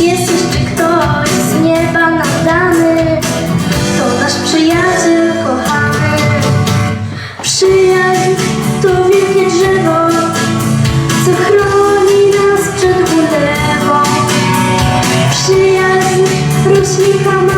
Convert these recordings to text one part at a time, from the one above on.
Jest jeszcze ktoś z nieba nam dany, to nasz przyjaciel kochany. Przyjaźń to wielkie drzewo, co chroni nas przed ulewą. Przyjaźń roślinka ma.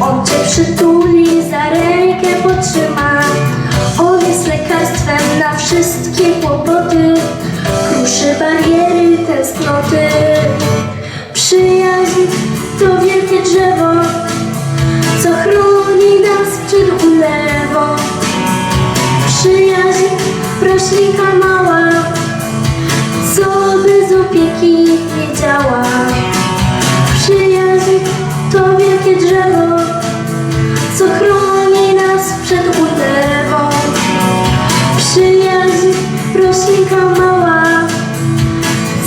On cię przytuli, za rękę potrzyma. On jest lekarstwem na wszystkie kłopoty, kruszy bariery tęsknoty. Przyjaźń to wielkie drzewo, co chroni nas przed ulewą. Przyjaźń, roślinka mała, co bez opieki nie działa. Mała,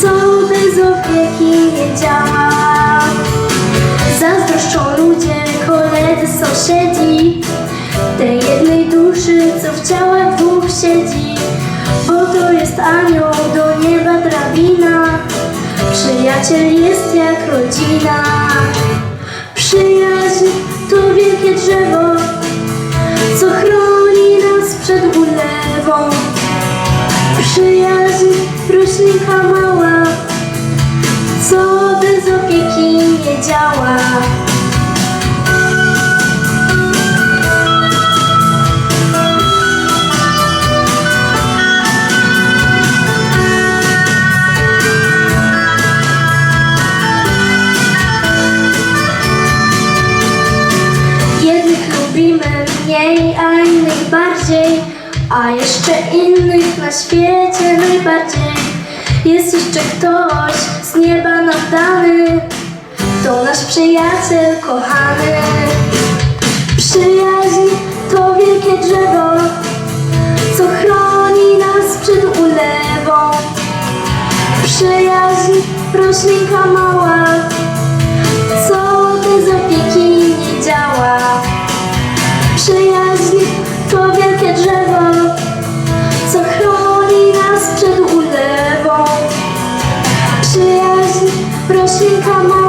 co bez opieki nie działa. Zazdroszczą ludzie, koledzy, sąsiedzi Tej jednej duszy, co w ciałach dwóch siedzi Bo to jest anioł, do nieba drabina Przyjaciel jest jak rodzina Przyjaźń to wielkie drzewo Przyjaźń, roślinka mała co bez opieki nie działa. Jednych lubimy mniej, a innych bardziej, a jeszcze innych na świecie najbardziej. Jest jeszcze ktoś z nieba nadany. To nasz przyjaciel kochany. Przyjaźń to wielkie drzewo Co chroni nas przed ulewą. Przyjaźń roślinka mała Co bez opieki nie działa. Przyjaźń to wielkie drzewo przyjaźń roślinka ma